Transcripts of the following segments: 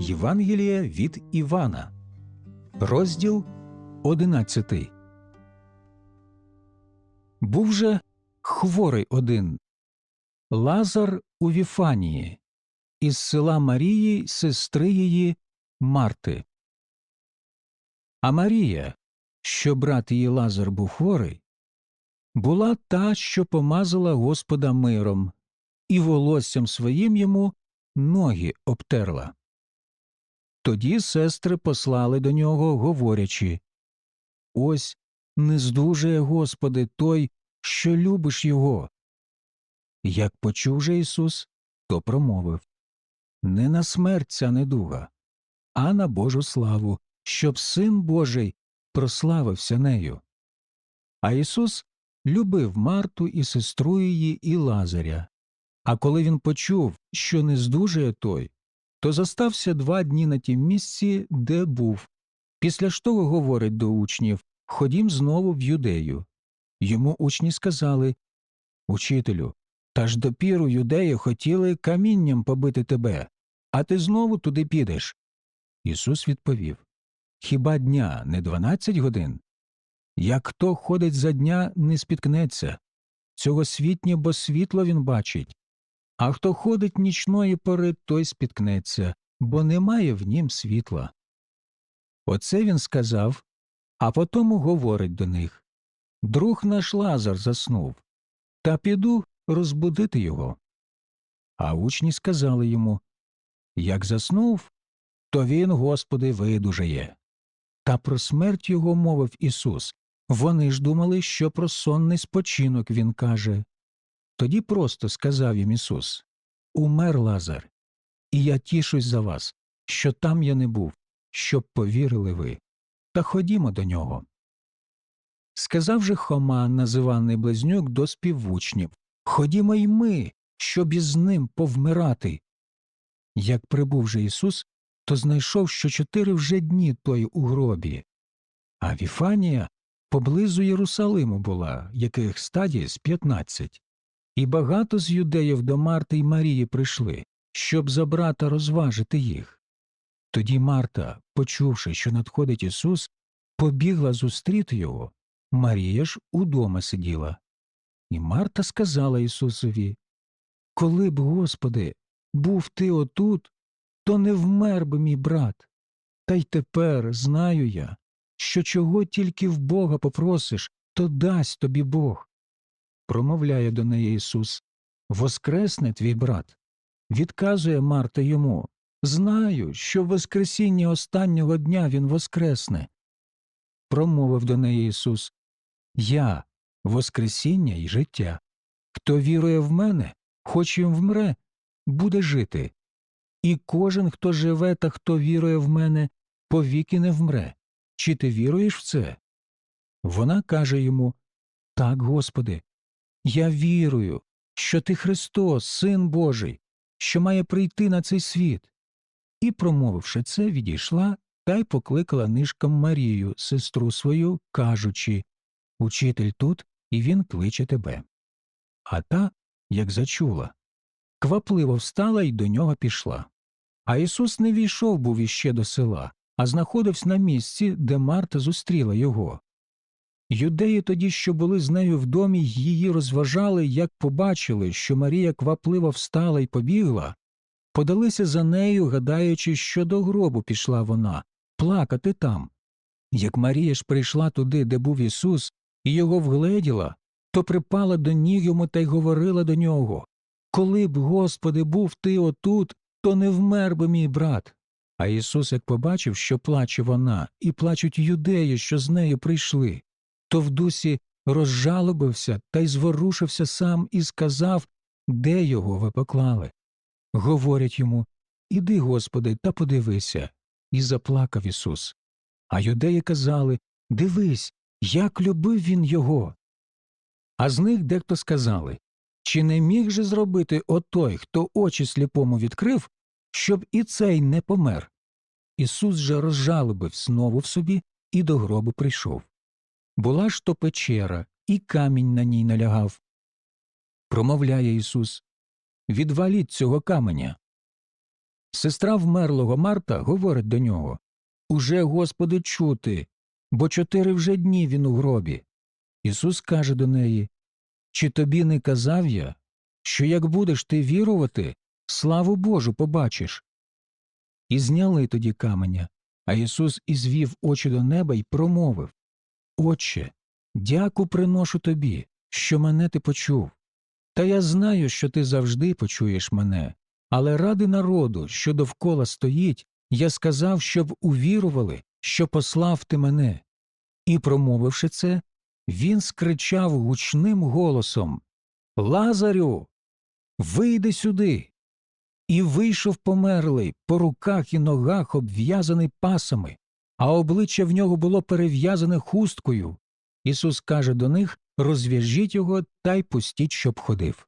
Євангелія від Івана, розділ 11. Був же хворий один Лазар у Віфанії, із села Марії, сестри її Марти. А Марія, що брат її Лазар був хворий, була та, що помазала Господа миром, і волоссям своїм йому ноги обтерла. Тоді сестри послали до нього, говорячи Ось не здужує, Господи, той, що любиш його. Як почув же Ісус, то промовив Не на смерть ця недуга, а на Божу славу, щоб Син Божий прославився нею. А Ісус любив Марту і сестру її і Лазаря. А коли він почув, що не здужує той, то застався два дні на тім місці, де був. Після ж говорить до учнів Ходім знову в юдею. Йому учні сказали Учителю, та ж допіру юдеї хотіли камінням побити тебе, а ти знову туди підеш. Ісус відповів Хіба дня не дванадцять годин? Як хто ходить за дня, не спіткнеться. Цього світнє, бо світло він бачить. А хто ходить нічної пори, той спіткнеться, бо немає в нім світла. Оце він сказав, а потому говорить до них Друг наш Лазар заснув, та піду розбудити його. А учні сказали йому Як заснув, то він, Господи, видужає. Та про смерть його мовив Ісус. Вони ж думали, що про сонний спочинок він каже. Тоді просто сказав їм Ісус Умер Лазар, і я тішусь за вас, що там я не був, щоб повірили ви. Та ходімо до нього. Сказав же Хома, називаний близнюк, до співучнів Ходімо й ми, щоб із ним повмирати. Як прибув же Ісус, то знайшов, що чотири вже дні той у гробі. А Віфанія поблизу Єрусалиму була, яких стадій з п'ятнадцять. І багато з юдеїв до Марти й Марії прийшли, щоб за брата розважити їх. Тоді Марта, почувши, що надходить Ісус, побігла зустріти його. Марія ж удома сиділа. І Марта сказала Ісусові Коли б, Господи, був ти отут, то не вмер би мій брат. Та й тепер знаю я, що чого тільки в Бога попросиш, то дасть тобі Бог. Промовляє до неї Ісус Воскресне твій брат. Відказує Марта йому Знаю, що в Воскресінні останнього дня він воскресне. Промовив до неї Ісус Я Воскресіння і життя. Хто вірує в мене, хоч і вмре, буде жити. І кожен, хто живе та хто вірує в мене, повіки не вмре. Чи ти віруєш в це? Вона каже йому Так, Господи, я вірую, що ти Христос, Син Божий, що має прийти на цей світ. І, промовивши це, відійшла та й покликала нишком Марію, сестру свою, кажучи Учитель тут, і він кличе тебе. А та, як зачула, квапливо встала і до нього пішла. А Ісус не війшов був іще до села, а знаходився на місці, де Марта зустріла його. Юдеї тоді, що були з нею в домі, її розважали, як побачили, що Марія квапливо встала і побігла, подалися за нею, гадаючи, що до гробу пішла вона, плакати там. Як Марія ж прийшла туди, де був Ісус, і його вгледіла, то припала до ніг йому та й говорила до нього Коли б, Господи, був ти отут, то не вмер би мій брат. А Ісус, як побачив, що плаче вона, і плачуть юдеї, що з нею прийшли, то в дусі розжалобився та й зворушився сам і сказав, де його ви поклали. Говорять йому Іди, Господи, та подивися. І заплакав Ісус. А юдеї казали Дивись, як любив він його. А з них дехто сказали Чи не міг же зробити отой, хто очі сліпому відкрив, щоб і цей не помер? Ісус же розжалобив знову в собі і до гробу прийшов. Була ж то печера, і камінь на ній налягав. Промовляє Ісус Відваліть цього каменя. Сестра вмерлого Марта говорить до нього Уже, Господи, чути, бо чотири вже дні він у гробі. Ісус каже до неї Чи тобі не казав я, що як будеш ти вірувати, славу Божу побачиш? І зняли тоді каменя, а Ісус ізвів очі до неба й промовив Отче, дяку приношу тобі, що мене ти почув. Та я знаю, що ти завжди почуєш мене, але ради народу, що довкола стоїть, я сказав, щоб увірували, що послав ти мене. І, промовивши це, він скричав гучним голосом Лазарю, вийди сюди. І вийшов померлий, по руках і ногах обв'язаний пасами, а обличчя в нього було перев'язане хусткою. Ісус каже до них розв'яжіть його та й пустіть, щоб ходив.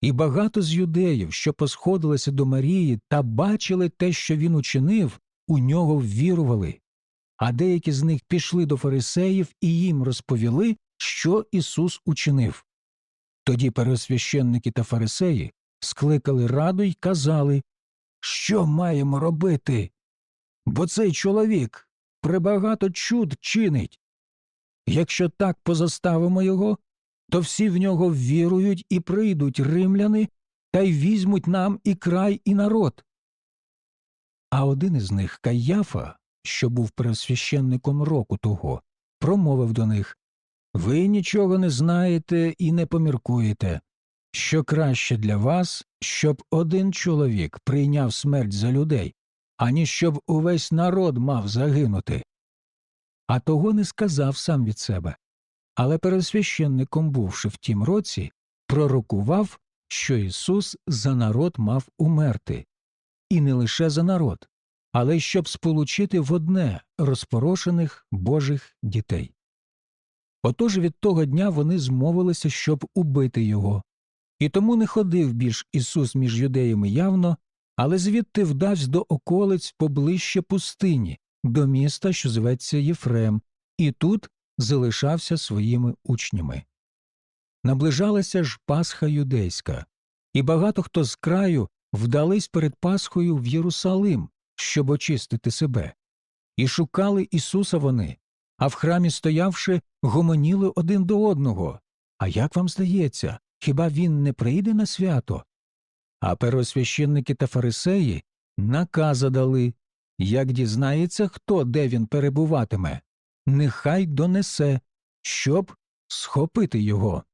І багато з юдеїв, що посходилися до Марії та бачили те, що він учинив, у нього ввірували. А деякі з них пішли до фарисеїв і їм розповіли, що Ісус учинив. Тоді пересвященники та фарисеї скликали раду й казали, що маємо робити? Бо цей чоловік прибагато чуд чинить. Якщо так позаставимо його, то всі в нього ввірують і прийдуть римляни та й візьмуть нам і край, і народ. А один із них, Каяфа, що був пересвященником року того, промовив до них Ви нічого не знаєте і не поміркуєте, що краще для вас, щоб один чоловік прийняв смерть за людей, аніж щоб увесь народ мав загинути. А того не сказав сам від себе. Але пересвященником, бувши в тім році, пророкував, що Ісус за народ мав умерти, і не лише за народ, але й щоб сполучити в одне розпорошених Божих дітей. Отож від того дня вони змовилися, щоб убити його. І тому не ходив більш Ісус між юдеями явно, але звідти вдавсь до околиць поближче пустині, до міста, що зветься Єфрем, і тут залишався своїми учнями. Наближалася ж Пасха юдейська, і багато хто з краю вдались перед Пасхою в Єрусалим, щоб очистити себе. І шукали Ісуса вони, а в храмі стоявши, гомоніли один до одного. А як вам здається, хіба він не прийде на свято? А первосвященники та фарисеї наказа дали як дізнається, хто де він перебуватиме, нехай донесе, щоб схопити його.